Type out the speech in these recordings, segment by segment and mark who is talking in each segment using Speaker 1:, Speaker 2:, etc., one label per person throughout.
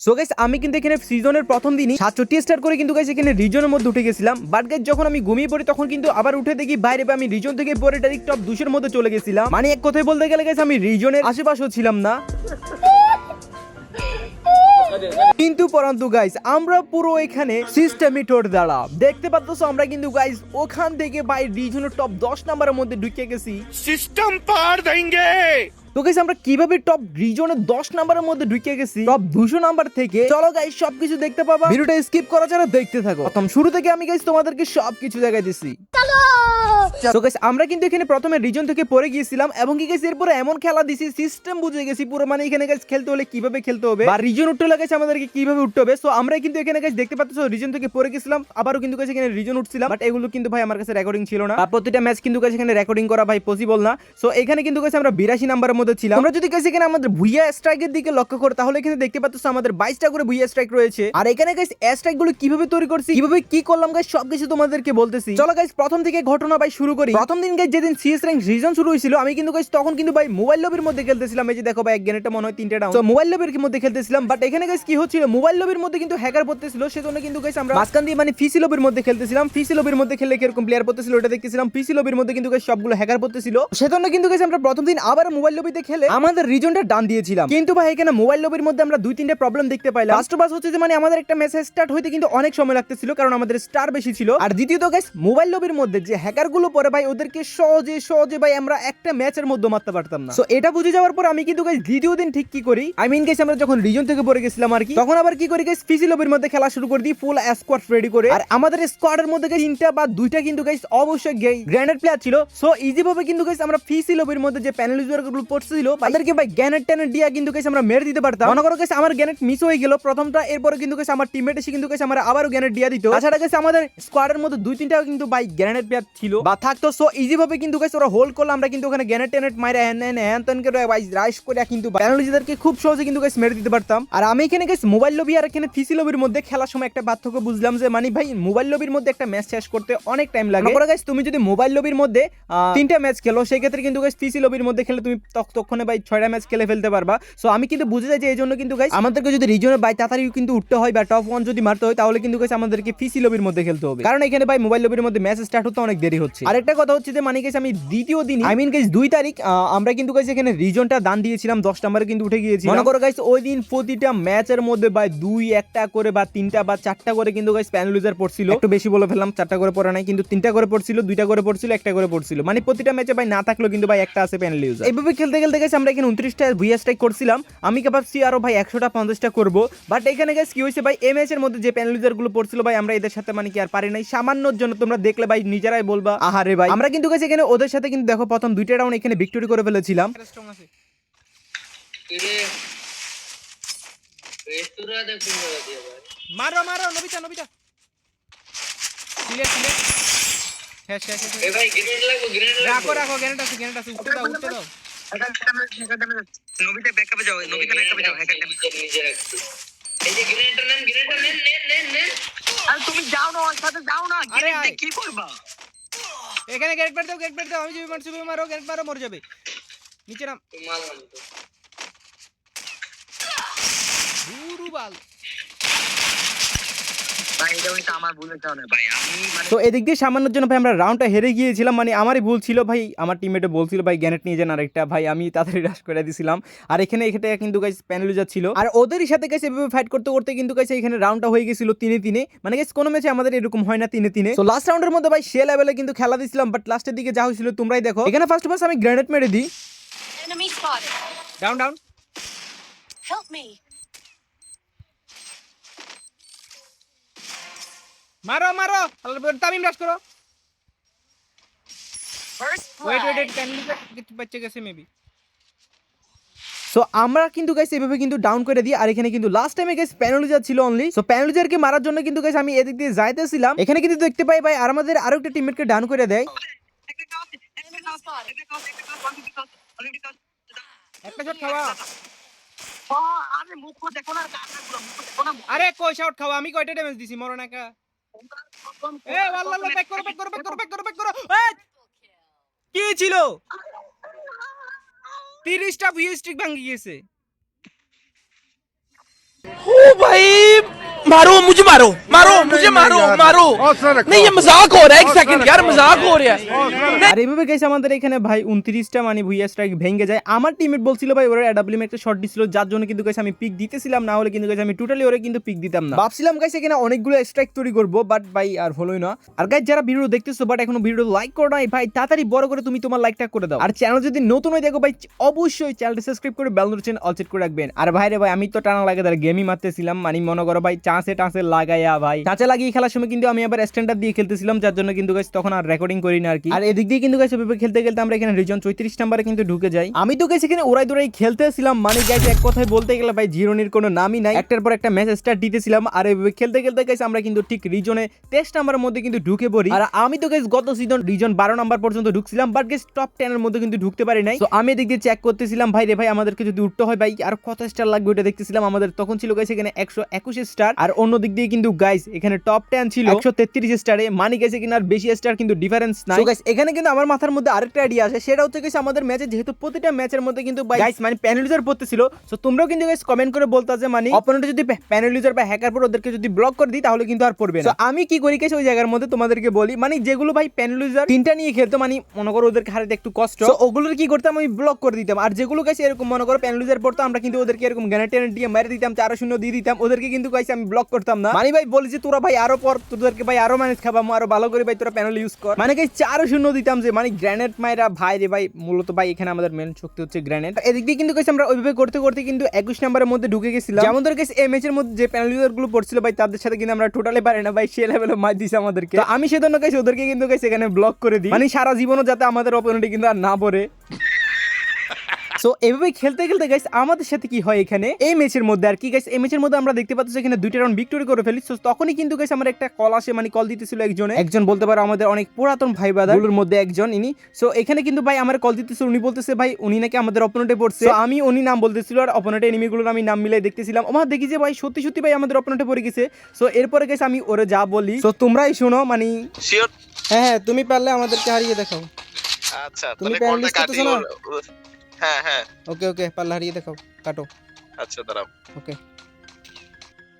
Speaker 1: So guys আমি কিন্তু এখানে সিজনের প্রথম দিনই সাতষট্টি স্টার করে কিন্তু গাইস এখানে রিজনের মধ্যে উঠে গেছিলাম। বাট গাইস যখন আমি ঘুমিয়ে পড়ি, তখন কিন্তু আবার উঠে দেখি বাইরে আমি রিজন থেকে পরে ডাইরেক্ট টপ দুশোর মধ্যে চলে গেছিলাম। মানে এক কথায় বলতে গেলে গাইস আমি রিজনের আশেপাশেও ছিলাম না। কিন্তু পরন্তু গাইস আমরা পুরো এখানে সিস্টেমই টোর দ্বারা। দেখতে পাচ্ছ, আমরা কিন্তু গাইস ওখান থেকে বাই রিজনের টপ দশ নাম্বারের মধ্যে ঢুকে গেছি।
Speaker 2: সিস্টেম পার দেঙ্গে
Speaker 1: তো গাইস আমরা কীভাবে টপ রিজনের 10 নাম্বারের মধ্যে ঢুকে গেছি টপ 200 নাম্বার থেকে? চলো গাইস সবকিছু দেখতে পাবা। ভিডিওটা স্কিপ করা ছাড়া দেখতে থাকো। প্রথম শুরু থেকে আমি গাইস তোমাদেরকে সবকিছু দেখাই দিছি। তো গাইস আমরা কিন্তু এখানে প্রথমে রিজন থেকে পড়ে গিয়েছিলাম এবং কি গাইস এরপরে এমন খেলা দিছি সিস্টেম বুঝে গেছি পুরো। মানে এখানে গাইস খেলতে হলে কীভাবে খেলতে হবে? বা রিজন উঠতে হলে গাইস আমাদেরকে কীভাবে উঠতে হবে? সো আমরা কিন্তু এখানে গাইস দেখতে পাচ্ছ রিজন থেকে পড়ে গেছিলাম। আবারও কিন্তু গাইস এখানে রিজন উঠছিলাম। বাট এগুলো কিন্তু ভাই আমার কাছে রেকর্ডিং ছিল না। আর প্রতিটা ম্যাচ কিন্তু গাইস এখানে রেকর্ডিং করা ভাই পসিবল না। সো এখানে কিন্তু গাইস আমরা 82 নাম্বারের মধ্যে ছিলাম। আমরা যদি গাইস এখানে আমাদের ভুইয়া স্ট্রাইকের দিকে লক্ষ্য করো, তাহলে এখানে দেখতে পাচ্ছ আমাদের 22টা করে ভুইয়া স্ট্রাইক রয়েছে। আর এখানে গাইস স্ট্রাইকগুলো কীভাবে তৈরি করছি, কীভাবে কি করলাম গাইস সবকিছু তোমাদেরকে বলতেছি। চলো গাইস প্রথম থেকে ঘটনা ভাই শুরু করি। প্রথম দিন গাইস যেদিন সিএস র্যাঙ্ক রিজন শুরু হয়েছিল, আমি কিন্তু গাইস তখন কিন্তু ভাই মোবাইল লবির মধ্যে খেলতেছিলাম। এই যে দেখো ভাই, এক গ্রেনেডটা মনে হয় তিনটা ডাউন তো মোবাইল লবির মধ্যে খেলতেছিলাম বাট এখানে গাইস কি হচ্ছিল মোবাইল লবির মধ্যে কিন্তু হ্যাকার পড়তেছিল, সেজন্য কিন্তু গাইস আমরা মাঝখান দিয়ে মানে ফিসি লবির মধ্যে খেলতেছিলাম। ফিসি লবির মধ্যে খেললে কীরকম প্লেয়ার পড়তেছিল, ওটা দেখতেছিলাম। ফিসি লবির মধ্যে কিন্তু গাইস সবগুলো হ্যাকার পড়তেছিল। সেজন্য কিন্তু গাইস আমরা প্রথম দিন আবার মোবাইল লবিতে খেলে আমাদের রিজনটা ডান দিয়েছিলাম। কিন্তু ভাই, এখানে মোবাইল লবির মধ্যে আমরা দুই, তিনটে প্রবলেম দেখতে পাইলাম। ফার্স্ট বাস হচ্ছে যে মানে আমাদের একটা মেসেজ স্টার্ট হইতে কিন্তু অনেক সময় লাগতেছিল, কারণ আমাদের স্টার বেশি ছিল। আর দ্বিতীয়ত গাইস মোবাইল লবির মধ্যে যে হ্যাকারগুলো পরে ভাই, ওদেরকে সহজে সহজে ভাই আমরা একটা ম্যাচের মধ্যে মারতে পারতাম না। তো এটা বুঝে যাওয়ার পর আমি কিন্তু গাইস দ্বিতীয় দিন ঠিক কি করি? আই মিন গাইস আমরা যখন রিজন থেকে পড়ে গেছিলাম আর কি, তখন আবার কি করি গাইস ফিসি লবির মধ্যে খেলা শুরু করে দিই ফুল স্কোয়াড রেডি করে। আর আমাদের স্কোয়াডের মধ্যে গাইস তিনটা বা দুইটা কিন্তু গাইস অবশ্যই গ্র্যানেড প্লেয়ার ছিল। সো ইজি ভাবে কিন্তু গাইস আমরা ফিসি লবির মধ্যে যে প্যানেল ইউজার গুলো পড়ছিল তাদেরকে ভাই গ্যানেট ট্যানেট দিয়া কিন্তু গাইস আমরা মেরে দিতে পারতাম। মনে করো গাইস আমার গ্যানেট মিস হয়ে গেল, প্রথমটা, এরপরে কিন্তু গাইস আমার টিমমেট এসে কিন্তু গাইস আমার আবারও গ্যানেট দিয়া দিত। তাছাড়া গাইস আমাদের স্কোয়াডের মধ্যে দুই তিনটা কিন্তু ভাই গ্যানেট প্লেয়ার ছিল। বা থাকতো সো ইজি ভাবে কিন্তু গাইস ওরা হোল্ড করলে, আমরা কিন্তু ওখানে গ্যানেট ট্যানেট মাইরা হ্যান হ্যান হ্যান ত্যান করে ভাই রাইস করে কিন্তু প্যানেল খুব সহজে কিন্তু গাইস মেরে দিতে পারতাম। আর আমি এখানে গাইস মোবাইল লবি আর এখানে ফিসি লবির মধ্যে খেলার সময় একটা পার্থক্য বুঝলাম যে মানে ভাই মোবাইল লবির মধ্যে একটা ম্যাচ শেষ করতে অনেক টাইম লাগে। তুমি যদি মোবাইল লবির মধ্যে তিনটা ম্যাচ খেলো সেই ক্ষেত্রে কিন্তু ফিসি লবির মধ্যে খেলে তুমি তখ- ভাই ছয়টা ম্যাচ খেলে ফেলতে পারবা। সো আমি কিন্তু বুঝে যাই যে এই জন্য কিন্তু গাইস আমাদেরকে যদি রিজনে বাই তাড়াতাড়ি কিন্তু উঠতে হয় বা টপ ওয়ান যদি মারতে হয়, তাহলে কিন্তু গাইস আমাদেরকে ফিসি লবির মধ্যে খেলতে হবে। কারণ এখানে ভাই মোবাইল লবির মধ্যে ম্যাচ স্টার্ট হতে অনেক দেরি হচ্ছে। আরেকটা কথা হচ্ছে যে মানে গাইস আমি দ্বিতীয় দিন আই মিন গাইস দুই তারিখ আমরা কিন্তু গাইস এখানে রিজনটা দান দিয়েছিলাম, দশ নাম্বারে কিন্তু উঠে গিয়েছি মনে করো গাইস ওই দিন প্রতিটা ম্যাচের মধ্যে ভাই দুই, একটা করে বা তিনটা বা চারটা করে কিন্তু গাইস প্যানেল লুজার পড়ছিল। একটু বেশি বলে ফেললাম, চারটা করে পড়া নাই, কিন্তু তিনটা করে পড়ছিল, দুইটা করে পড়ছিল, একটা করে পড়ছিল। মানে প্রতিটা ম্যাচে ভাই না থাকলেও কিন্তু ভাই একটা আছে প্যানেল ইউজার এইভাবে খেলতে খেলতে গেছে আমরা এখানে উনত্রিশটা ভিএস স্ট্রাইক করছিলাম। আমি কে ভাবছি আরও ভাই একশোটা পঞ্চাশটা করব। বাট এখানে গেছে কি হয়েছে ভাই? এম এর মধ্যে যে প্যানেল ইউজারগুলো পড়ছিল ভাই আমরা এদের সাথে মানে কি আর পারি নাই। সামান্যর জন্য তোমরা দেখলে ভাই নিজেরাই বলবা আহারে ভাই। আমরা কিন্তু গেছে এখানে ওদের সাথে কিন্তু দেখো প্রথম দুইটা রাউন্ড এখানে ভিক্টোরি করে ফেলেছিলাম। মারো মারো নবিতা নবিতা। ক্লিয়ার ক্লিয়ার হ্যাঁ
Speaker 3: গ্রেনেড লাগবো গ্রেনেড
Speaker 1: রাখো রাখো গ্যানেট আছে গ্যানেট আছে উঠতে দাও উঠতে দাও।
Speaker 4: নবিতা ব্যাকআপে যাও নবিতা ব্যাকআপে যাও হ্যাকার
Speaker 3: নিজে নিজে রাখছি এই যে গ্রেনেডটা নেন গ্রেনেডটা নেন নেন নেন নেন।
Speaker 4: আর তুমি যাও না ওর সাথে যাও না
Speaker 1: আরে
Speaker 4: গেট
Speaker 1: আয়।
Speaker 4: কি করবা?
Speaker 1: এখানে গ্যানেট বের দাও গ্যানেট বের দাও আমি যদি মারছি তুমি মারো গ্যানেট মারো মরে যাবে। নিচে নাম।
Speaker 3: তো
Speaker 1: গুরুবাল
Speaker 4: ভাই এটা হইছে আমার ভুল হইছে না ভাই আমি মানে
Speaker 1: তো এদিক দিয়ে সামান্যর জন্য ভাই আমরা রাউন্ডটা হেরে গিয়েছিলাম মানে আমারই ভুল ছিল ভাই। আমার টিমমেটে বলছিল ভাই গ্যানেট নিয়ে যান আরেকটা। ভাই আমি তাড়াতাড়ি রাশ করে দিছিলাম। আর এখানে এখানে কিন্তু গাইস প্যানেল ছিল। আর ওদেরই সাথে গাইস এভাবে ফাইট করতে করতে কিন্তু গাইস এখানে রাউন্ডটা হয়ে গেছিল তিনে তিনে। মানে গাইস কোনো ম্যাচে আমাদের এরকম হয় না তিনে তিনে। তো লাস্ট রাউন্ডের মধ্যে ভাই সে লেভেলে কিন্তু খেলা দিছিলাম বাট লাস্টের দিকে যা হয়েছিল তোমরাই দেখো। এখানে ফার্স্ট ফার্স্ট আমি গ্রেনেড মেরে দিই। Down down
Speaker 5: Help me.
Speaker 1: মারো মারো। তামিম রাশ করো।
Speaker 5: First
Speaker 1: ওয়েট ওয়েট প্যানেল বাচ্চা গেছে মেবি সো আমরা কিন্তু গাইস এভাবে কিন্তু ডাউন করে দিই আর এখানে কিন্তু লাস্ট টাইমে গাইস প্যানেলিজার ছিল অনলি সো প্যানেলিজারকে মারার জন্য কিন্তু গাইস আমি এদিক দিয়ে যাইতেছিলাম। এখানে কিন্তু দেখতে পাই ভাই আর আমাদের আরও একটা টিমমেটকে ডাউন করে দেয়। একটা শট খাওয়া।
Speaker 4: ও, আরে
Speaker 1: কই শট খাওয়া? আমি কয়টা ড্যামেজ দিছি? মরো না কা আল্লাহ ব্যাক করো ব্যাক করো ব্যাক করো ব্যাক কি ছিল? তিরিশটা ভিউ স্ট্রিক ভাঙি গেছে।
Speaker 6: ও ভাই! मारो मुझे मारो मारो मुझे मारो मारो नहीं ये मजाक हो रहा है एक सेकंड यार मजाक हो रहा है
Speaker 1: আর এইভাবে গেছে আমাদের এখানে ভাই উনত্রিশটা মানে ভুইয়া স্ট্রাইক ভেঙে যায় আমার টিমমেট বলছিল ভাই ওরা অ্যাডাব্লিউম একটা শট দিছিল যার জন্য কিন্তু গেছে আমি পিক দিতেছিলাম না হলে কিন্তু গেছে আমি টোটালি ওরে কিন্তু পিক দিতাম না ভাবছিলাম গাইছে এখানে অনেকগুলো স্ট্রাইক তৈরি করবো বাট ভাই আর হলোই না আর গাইজ যারা ভিডিও দেখতেছো বাট এখনো ভিডিও লাইক করো নাই ভাই তাড়াতাড়ি বড় করে তুমি তোমার লাইকটা করে দাও আর চ্যানেল যদি নতুন হয়ে দেখো ভাই অবশ্যই চ্যানেলটা সাবস্ক্রাইব করে বেল নোটিফিকেশন অল সেট করে রাখবেন আর ভাই রে ভাই আমি তো টানা লাগে তার গেমই মারতেছিলাম মানে মনে করো ভাই চাঁচে টাঁচে লাগাইয়া, ভাই। চাঁচে লাগিয়ে খেলার সময় কিন্তু আমি আবার স্ট্যান্ডার্ড দিয়ে খেলতেছিলাম, যার জন্য কিন্তু গাইস তখন আর রেকর্ডিং করি না আর কি। আর এদিক দিয়ে কিন্তু এভাবে খেলতে খেলতে আমরা এখানে রিজন চৌত্রিশ নাম্বারে কিন্তু ঢুকে যাই। আমি তো গাইস এখানে ওরাই দৌড়াই খেলতেছিলাম মানে গাইস এক কথায় বলতে গেলে ভাই জিরোনির কোনো নামই নাই। একটার পর একটা ম্যাচ স্টার্ট দিতেছিলাম, আর এভাবে খেলতে খেলতে গাইস আমরা কিন্তু ঠিক রিজনে টেস্ট নাম্বারের মধ্যে কিন্তু ঢুকে পড়ি। আর আমি তো গাইস গত সিজন রিজন বারো নাম্বার পর্যন্ত ঢুকছিলাম বাট গাইস টপ টেনের মধ্যে কিন্তু ঢুকতে পারি নাই। তো আমি এদিক দিয়ে চেক করতেছিলাম, ভাই রে ভাই, আমাদেরকে যদি উঠতে হয়, ভাই, আর কত স্টার লাগবে ওটা দেখতেছিলাম। আমাদের তখন ছিল গাইস এখানে একশো একুশ স্টার আর অন্য দিক দিয়ে কিন্তু গাইস এখানে টপ টেন ছিল। একশো তেত্রিশ স্টারে মানে গেছে কিনা আর বেশি স্টার কিন্তু ডিফারেন্স নাই। গাইস এখানে কিন্তু আমার মাথার মধ্যে আরেকটা আইডিয়া আছে সেটা হচ্ছে গাইস আমাদের ম্যাচে যেহেতু প্রতিটা ম্যাচের মধ্যে কিন্তু গাইস মানে প্যানেলিজার পড়তেছিল। সো তোমরাও কিন্তু গাইস কমেন্ট করে বলতা যে মানে অপোনেন্ট যদি প্যানেলিজার বা হ্যাকার পর ওদেরকে যদি ব্লক করে দিই তাহলে কিন্তু আর পড়বে না। আমি কি করি গাইস ওই জায়গার মধ্যে তোমাদেরকে বলি মানে যেগুলো ভাই প্যানেলিজার তিনটা নিয়ে খেলতো মানে মনে করো ওদেরকে হারাতে একটু কষ্ট। ওগুলোর কি করতাম আমি ব্লক করে দিতাম। আর যেগুলো গাইস এরকম মনে করো প্যানেলিজার পড়তো আমরা কিন্তু ওদেরকে এরকম গ্যানেটেন দিয়ে মেরে দিতাম চার শূন্য দিয়ে দিতাম। ওদেরকে কিন্তু গাইস আমি ব্লক করতাম না। মানে ভাই বলি যে তোরা ভাই আরও পর তোদেরকে ভাই আরও ম্যানেজ খাবাম আরও ভালো করে ভাই তোরা প্যানেল ইউজ কর। মানে গাইস চার শূন্য দিতাম যে মানে গ্র্যানেড মাইরা ভাই রে ভাই মূলত ভাই এখানে আমাদের মেন শক্তি হচ্ছে গ্র্যানেড এদিক দিয়ে কিন্তু গাইস আমরা ওইভাবে করতে করতে কিন্তু একুশ নাম্বারের মধ্যে ঢুকে গেছিলাম। যেমন ধর গাইস এই ম্যাচের মধ্যে যে প্যানেল ইউজারগুলো পড়ছিল ভাই তাদের সাথে কিন্তু আমরা টোটালি পারি না ভাই সে লেভেলে মার দিছে আমাদেরকে। আমি সেজন্য গাইস ওদেরকে কিন্তু গাইস এখানে ব্লক করে দিই। মানে সারা জীবনও যাতে আমাদের অপোনেন্টে কিন্তু আর না পড়ে। সো এভাবে খেলতে খেলতে গাইস আমাদের সাথে কি হয় এখানে? এই ম্যাচের মধ্যে আর কি গাইস এই ম্যাচের মধ্যে আমরা দেখতে পাচ্ছি এখানে দুইটা রাউন্ড ভিক্টোরি করে ফেলি। সো তখনই কিন্তু গাইস আমার একটা কল আসে মানে কল দিতেছিল একজনে। একজন বলতে পারো আমাদের অনেক পুরাতন ভাই বাদার মধ্যে একজন ইনি। সো এখানে কিন্তু ভাই আমার কল দিতেছিল উনি বলতেছে ভাই উনি নাকি আমাদের অপোনেন্টে পড়ছে। আমি উনি নাম বলতেছিল আর অপোনেন্টে এনিমিগুলোর আমি নাম মিলাই দেখতেছিলাম। আমার দেখি যে ভাই সত্যি সত্যি ভাই আমাদের অপোনেন্টে পড়ে গেছে। সো এরপরে গেছে আমি ওরে যা বলি। সো তোমরাই শোনো মানে হ্যাঁ হ্যাঁ তুমি পারলে আমাদেরকে হারিয়ে দেখাও।
Speaker 7: আচ্ছা
Speaker 1: তুমি
Speaker 7: তাহলে
Speaker 1: প্যান
Speaker 7: কলটা হ্যাঁ হ্যাঁ
Speaker 1: ওকে ওকে পাল্লা হারিয়ে দেখাও কাটো
Speaker 7: আচ্ছা দাঁড়াও
Speaker 1: ওকে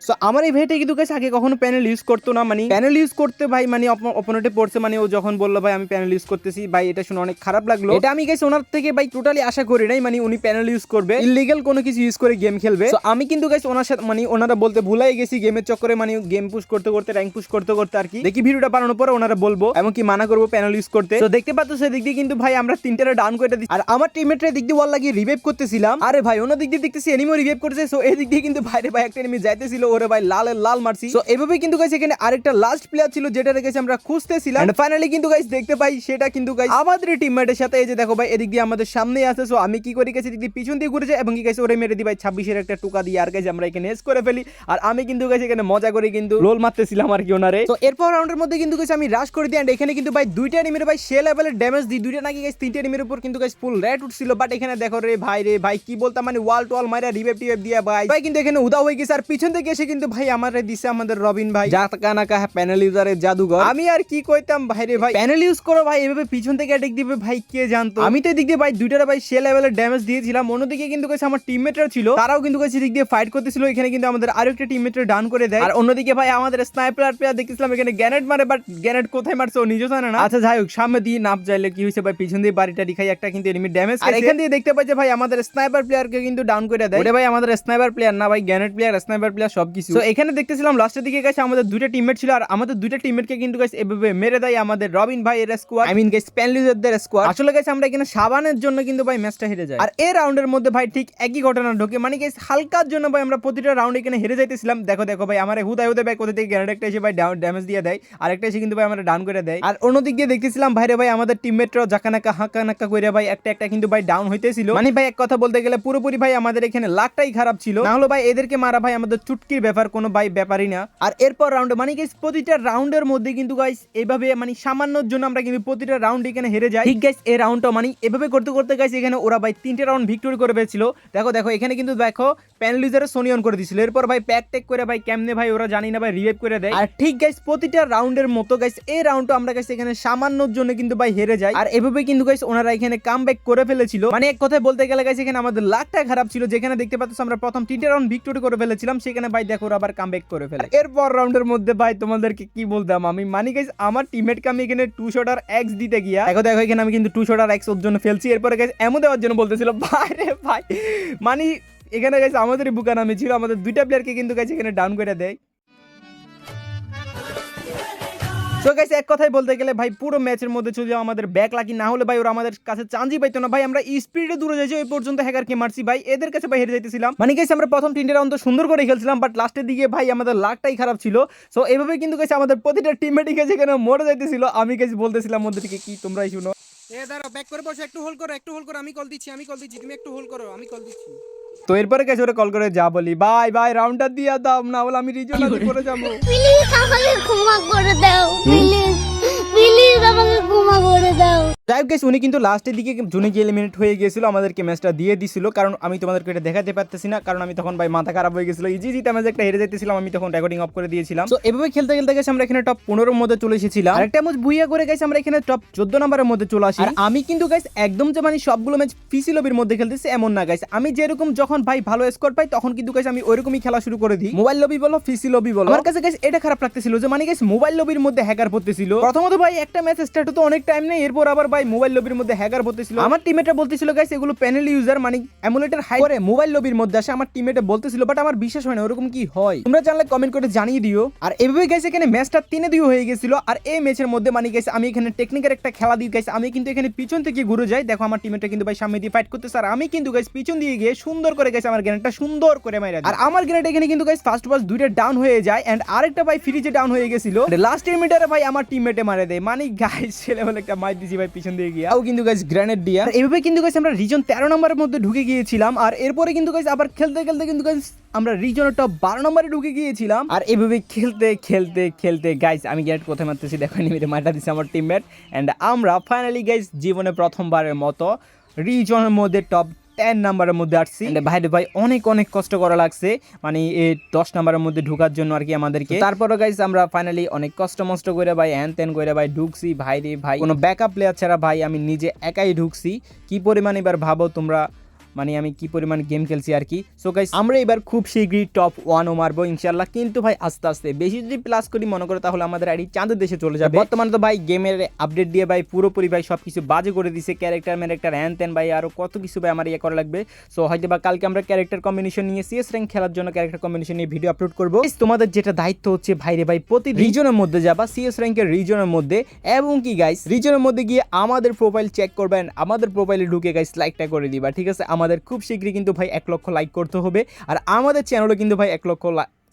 Speaker 1: সো আমার এই ভাইটা কিন্তু গাইস আগে কখনো প্যানেল ইউজ করতো না মানে প্যানেল ইউজ করতে ভাই মানে অপোনেন্টে পড়ছে মানে ও যখন বলল ভাই আমি প্যানেল ইউজ করতেছি। ভাই এটা শুনে অনেক খারাপ লাগল। এটা আমি গাইস ওনার থেকে ভাই টোটালি আশা করি নাই মানে উনি প্যানেল ইউজ করবে। ইলিগাল কোনো কিছু ইউজ করে গেম খেলবে। So, আমি কিন্তু গাইস ওনার সাথে মানে ওনারা বলতে ভুলাই গেছি গেমের চক্করে মানে গেম পুশ করতে করতে র্যাঙ্ক পুশ করতে করতে আর কি। দেখি ভিডিওটা বানানোর পরে ওনারা বলব এমনকি মানা করব প্যানেল ইউজ করতে। তো দেখতে পাচ্ছ সেদিক দিয়ে কিন্তু ভাই আমরা তিনটারে ডাউন করে দিচ্ছি। আর আমার টিমমেটরা দিক দিয়ে ওয়াল লাগিয়ে রিভাইভ করতেছিলাম। আরে ভাই অন্য দিক দিয়ে দেখতেছি এনিমো রিভাইভ করছে। সো এই দিক দিয়ে কিন্তু ভাইরে ভাই একটা এনিমি যাইতেছিল ওরে ভাই লাল লাল মারছি। সো এভাবে কিন্তু গাইস এখানে আরেকটা লাস্ট প্লেয়ার ছিল যেটা রেখেছে আমরা খুঁজতেছিলাম। এন্ড ফাইনালি কিন্তু গাইস দেখতে পাই সেটা কিন্তু গাইস আমাদের টিমমেটের সাথে এই যে দেখো ভাই এদিক দিয়ে আমাদের সামনেই আছে। সো আমি কি করি গেছি দিয়ে পিছন দিয়ে ঘুরে যাই এবং কি গাইস ওরে মেরে দিই ভাই 26 এর একটা টুকা দিয়ে। আর গাইস আমরা এখানে এস করে ফেলি। আর আমি কিন্তু গাইস এখানে মজা করে কিন্তু রোল মারতেছিলাম আর কি ওনারে। তো এরপর রাউন্ডের মধ্যে কিন্তু গাইস আমি রাশ করে দিই এন্ড এখানে কিন্তু ভাই দুইটা এনিমির ভাই সে লেভেলের ড্যামেজ দিই। দুইটা নাকি গাইস তিনটা এনিমির উপর কিন্তু গাইস ফুল রেড উঠছিল। বাট এখানে দেখো রে ভাই রে ভাই কি বলতাম মানে ওয়াল টোয়াল মারা রিভাইভ টিভাইভ দিয়া ভাই। ভাই কিন্তু এখানে উদা হয়ে গেছে। আর পিছন থেকে এসে কিন্তু ভাই আমারে দিছে আমাদের রবিন ভাই। যা কানা কাহা প্যানেল ইউজারের জাদুঘর। আমি আর কি কইতাম ভাই রে ভাই? প্যানেল ইউজ করো ভাই এভাবে পিছন থেকে অ্যাটাক দিবে ভাই কে জানতো? আমি তো এদিক দিয়ে ভাই দুইটারে ভাই সে লেভেলের ড্যামেজ দিয়েছিলাম। অন্যদিকে কিন্তু কাছে আমার টিমমেটরা ছিল তারাও কিন্তু কাছে দিক দিয়ে ফাইট করতেছিল। এখানে কিন্তু আমাদের আরও একটা টিমমেটরা ডাউন করে দেয়। আর অন্যদিকে ভাই আমাদের স্নাইপার প্লেয়ার দেখতেছিলাম এখানে গ্যানেট মারে বাট গ্যানেট কোথায় মারছে ও নিজেও জানে না। আচ্ছা যাই হোক সামনে দিয়ে নাপ যাইলে কি হয়েছে ভাই? পিছন দিয়ে বাড়িটা দিখাই একটা কিন্তু এনিমি ড্যামেজ আর এখান দিয়ে দেখতে যে ভাই আমাদের স্নাইপার প্লেয়ারকে কিন্তু ডাউন করে দেয়। ওরে ভাই আমাদের স্নাইপার প্লেয়ার না ভাই গ্যানেট প্লেয়ার স্নাইপার প্লেয়ার সবকিছু তো এখানে দেখতেছিলাম লাস্টের দিকে গেছে আমাদের দুইটা টিমমেট ছিল, আর আমাদের দুইটা টিমমেটকে কিন্তু গাইস এভাবে মেরে দেয় আমাদের রবিন ভাই এর স্কোয়াড আই মিন গাইস প্যানলিউজারদের স্কোয়াড আসলে গাইস আমরা এখানে সাবানের জন্য কিন্তু ভাই ম্যাচটা হেরে যায় আর এই রাউন্ডের মধ্যে ভাই ঠিক একই ঘটনা ঢোকে মানে গাইস হালকার জন্য ভাই আমরা প্রতিটা রাউন্ড এখানে হেরে যাইতেছিলাম। দেখো দেখো ভাই, আমার হুদায় হুদায় ভাই কোথা থেকে গ্যানেট একটা এসে ভাই ড্যামেজ দিয়ে দেয়, আর একটা এসে কিন্তু ভাই আমরা ডাউন করে দেয়। আর অন্যদিক দিয়ে দেখতেছিলাম ভাইরে ভাই, আমাদের টিমমেটরাও জাকানাকা হাঁকা করে ভাই একটা একটা কিন্তু ভাই ডাউন হইতেছিল। মানে ভাই এক কথা বলতে গেলে পুরোপুরি ভাই আমাদের এখানে লাকটাই খারাপ ছিল। না হলো ভাই এদেরকে মারা ভাই আমাদের চুটকির ব্যাপার কোনো ভাই ব্যাপারই না। আর এরপর রাউন্ডে মানে গাইস প্রতিটা রাউন্ডের মধ্যে কিন্তু গাইস এইভাবে মানে সামান্যর জন্য আমরা কিন্তু প্রতিটা রাউন্ড এখানে হেরে যাই। ঠিক গাইস এই রাউন্ডটা মানে এভাবে করতে করতে গাইস এখানে ওরা ভাই তিনটে রাউন্ড ভিক্টোরি করে পেয়েছিল দেখো দেখো, এখানে কিন্তু দেখো প্যানেলিজারে সোনিয়ন করে দিছিল। এরপর ভাই প্যাক টেক করে ভাই কেমনে ভাই ওরা জানি না ভাই রিভাইভ করে দেয়। আর ঠিক গাইস প্রতিটা রাউন্ডের মতো গাইস এই রাউন্ডটা আমরা গাইস এখানে সামান্যর জন্য কিন্তু ভাই হেরে যাই। আর এভাবে কিন্তু গাইস ওনারা এখানে কাম করে ফেলেছিল। মানে এক কথায় বলতে গেলে গাইস এখানে আমাদের লাকটা খারাপ ছিল। যেখানে দেখতে পাচ্ছ আমরা প্রথম তিনটে রাউন্ড ভিক্টোরি করে ফেলেছিলাম। সেখানে ভাই দেখো ওরা আবার কাম করে ফেলে। এরপর রাউন্ডের মধ্যে ভাই তোমাদেরকে কি বলতাম আমি? মানি গাইস আমার টিমমেটকে আমি এখানে টু শটার এক্স দিতে গিয়া দেখো দেখো এখানে আমি কিন্তু টু শটার এক্স ওর জন্য ফেলছি। এরপরে গাইস এমন দেওয়ার জন্য বলতেছিল ভাই রে ভাই। মানি এখানে গাইস আমাদেরই বুকা নামে ছিল। আমাদের দুইটা প্লেয়ারকে কিন্তু গাইস এখানে ডাউন করে দেয়। তো গাইস এক কথাই বলতে গেলে ভাই পুরো ম্যাচের মধ্যে যদি আমাদের ব্যাক লাগি না হলে ভাই ওরা আমাদের কাছে চান্সই পাইতো না। ভাই আমরা স্পিডে দূরে যাইছি ওই পর্যন্ত হ্যাকারকে মারছি। ভাই এদের কাছে ভাই হেরে যাইতেছিলাম। মানে গাইস আমরা প্রথম তিনটে রাউন্ড তো সুন্দর করে খেলছিলাম বাট লাস্টের দিকে ভাই আমাদের লাকটাই খারাপ ছিল। সো এভাবে কিন্তু গাইস আমাদের প্রতিটা টিমমেটই গেছে এখানে মরে যাইতেছিল। আমি গাইস বলতেছিলাম মধ্যে থেকে কি তোমরাই শুনো?
Speaker 8: এ দাঁড়াও ব্যাক করে বসো একটু হোল্ড করো একটু হোল্ড করো আমি কল দিচ্ছি আমি কল দিচ্ছি তুমি একটু হোল্ড করো আমি কল দিচ্ছি।
Speaker 1: তো এরপরে গেছে ওরা কল করে যা বলি ভাই ভাই রাউন্ডটা দিয়া দাও না হলে আমি রিজন করে? যাব।
Speaker 9: প্লিজ আমাকে ক্ষমা করে দাও।
Speaker 1: যাই হোক উনি কিন্তু লাস্টের দিকে জুনে গিয়ে এলিমিনেট হয়ে গিয়েছিল, আমাদেরকে ম্যাচটা দিয়ে দিছিল। কারণ আমি তোমাদেরকে এটা দেখাতে পারতেছি না, কারণ আমি তখন ভাই মাথা খারাপ হয়ে গেছিল ইজি জিতে ম্যাচ একটা হেরে যেতেছিলাম, আমি তখন রেকর্ডিং অফ করে দিয়েছিলাম। তো এভাবে খেলতে খেলতে গেছে আমরা এখানে টপ পনেরোর মধ্যে চলে এসেছিলাম। আরেকটা ম্যাচ বুইয়া করে গেছে আমরা এখানে টপ চোদ্দ নম্বরের মধ্যে চলে আসি। আর আমি কিন্তু গাইস একদম যে মানে সবগুলো ম্যাচ পিসি লবির মধ্যে খেলতেছি, এমন না গাইস আমি যেরকম যখন ভাই ভালো স্কোর পাই, তখন কিন্তু গাইস আমি ওইরকমই খেলা শুরু করে দিই। মোবাইল লবি বলো পিসি লবি বলো। আমার কাছে গাইস এটা খারাপ লাগতেছিল যে মানে গাইস মোবাইল লবির মধ্যে হ্যাকার পড়তেছিল। প্রথমত ভাই, একটা ম্যাচ স্টার্ট হতো অনেক টাইম নেই, এরপর আবার ভাই মোবাইল লবির মধ্যে হ্যাকার পড়তেছিল আমার টিমেটা বলতেছিল গাইস এগুলো প্যানেল ইউজার মানে এমুলেটর হাই করে মোবাইল লবির মধ্যে আসে। আমার টিমেটা বলতেছিল বাট আমার বিশ্বাস হয় না ওরকম কি হয়? তোমরা জানলে কমেন্ট করে জানিয়ে দিও। আর এভাবে গাইস এখানে ম্যাচটা তিনে দুই হয়ে গেছিল। আর এই ম্যাচের মধ্যে মানে গাইস আমি এখানে টেকনিকের একটা খেলা দিয়ে গাইস আমি কিন্তু এখানে পিছন থেকে ঘুরে যাই। দেখো আমার টিমেটা কিন্তু ভাই সামনে দিয়ে ফাইট করতেছে। আর আমি কিন্তু গাইস পিছন দিয়ে গিয়ে সুন্দর করে গাইস আমার গ্রেনেডটা সুন্দর করে মাইরা দিই। আর আমার গ্রেনেড এখানে কিন্তু গাইস ফার্স্ট পাস দুইটা ডাউন হয়ে যায়। এন্ড আরেকটা ভাই ফ্রিজে ডাউন হয়ে গেছিল লাস্ট মিটারে ভাই আমার টিমমেটে মারে দেয়। মানে গাইস ছেলে বলে একটা মার দিছি ভাই পিছন দিয়ে গিয়ে। আও কিন্তু গাইস গ্রেনেড ডিয়া এভাবে কিন্তু গাইজ আমরা রিজন তেরো নম্বরের মধ্যে ঢুকে গিয়েছিলাম। আর এরপরে কিন্তু গাইজ আবার খেলতে খেলতে কিন্তু গাইজ আমরা রিজনের টপ বারো নম্বরে ঢুকে গিয়েছিলাম। আর এভাবে খেলতে খেলতে খেলতে গাইস আমি গ্যাট কোথায় মারতেছি দেখো নিমিটে মারটা দিচ্ছে আমার টিমমেট অ্যান্ড আমরা ফাইনালি গাইস জীবনে প্রথমবারের মতো রিজনের মধ্যে টপ টেন নাম্বারের মধ্যে আসছি। ভাই রে ভাই অনেক অনেক কষ্ট করা লাগছে। মানে এই দশ নাম্বারের মধ্যে ঢুকার জন্য আর কি আমাদেরকে। তারপরে গাইস আমরা ফাইনালি অনেক কষ্ট মষ্ট করে ভাই হ্যান ত্যান করে ভাই ঢুকছি। ভাই রে ভাই কোনো ব্যাকআপ প্লেয়ার ছাড়া ভাই আমি নিজে একাই ঢুকছি। কি পরিমাণ এবার ভাবো তোমরা? মানে আমি কি পরিমাণ গেম খেলছি আর কি? সো গাইস আমরা এবার খুব শীঘ্রই টপ ওয়ানও মারবো ইনশাল্লাহ কিন্তু ভাই, আস্তে আস্তে, বেশি যদি প্লাস করি, মনে করে তাহলে আমাদের আইডি চাঁদের দেশে চলে যাবে। বর্তমানে তো ভাই গেমের আপডেট দিয়ে ভাই পুরোপুরি ভাই সব কিছু বাজে করে দিছে। ক্যারেক্টার ম্যারেক্টার হ্যান ত্যান ভাই আরও কত কিছু ভাই আমার ইয়ে করা লাগবে। সো হয়তো বা কালকে আমরা ক্যারেক্টার কম্বিনেশন নিয়ে সিএস র্যাঙ্ক খেলার জন্য ক্যারেক্টার কম্বিনেশন নিয়ে ভিডিও আপলোড করব। তোমাদের যেটা দায়িত্ব হচ্ছে ভাইরে ভাই প্রতি রিজনের মধ্যে যাবা সিএস র্যাঙ্কের রিজনের মধ্যে। এবং কি গাইস রিজনের মধ্যে গিয়ে আমাদের প্রোফাইল চেক করবেন আমাদের প্রোফাইলে ঢুকে গাইস লাইকটা করে দিবা, ঠিক আছে? আমাদের খুব শীঘ্রই কিন্তু ভাই এক লক্ষ লাইক করতে হবে। আর আমাদের চ্যানেলও কিন্তু ভাই এক লক্ষ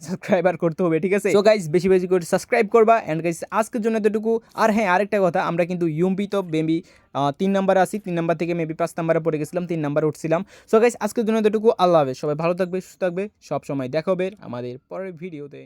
Speaker 1: সাবস্ক্রাইবার করতে হবে, ঠিক আছে? তো গাইস বেশি বেশি করে সাবস্ক্রাইব করবা। এন্ড গাইস আজকের জন্য এতটুকু। আর হ্যাঁ আরেকটা কথা, আমরা কিন্তু ইউমপি তো মেবি তিন নাম্বার আসি তিন নাম্বার থেকে মেবি পাঁচ নাম্বারে পড়ে গেছিলাম, তিন নাম্বার উঠছিলাম। সো গাইস আজকের জন্য এতটুকু। আল্লাহ হাফেজ। সবাই ভালো থাকবে, সুস্থ থাকবে। সব সময় দেখা হবে আমাদের পরের ভিডিওতে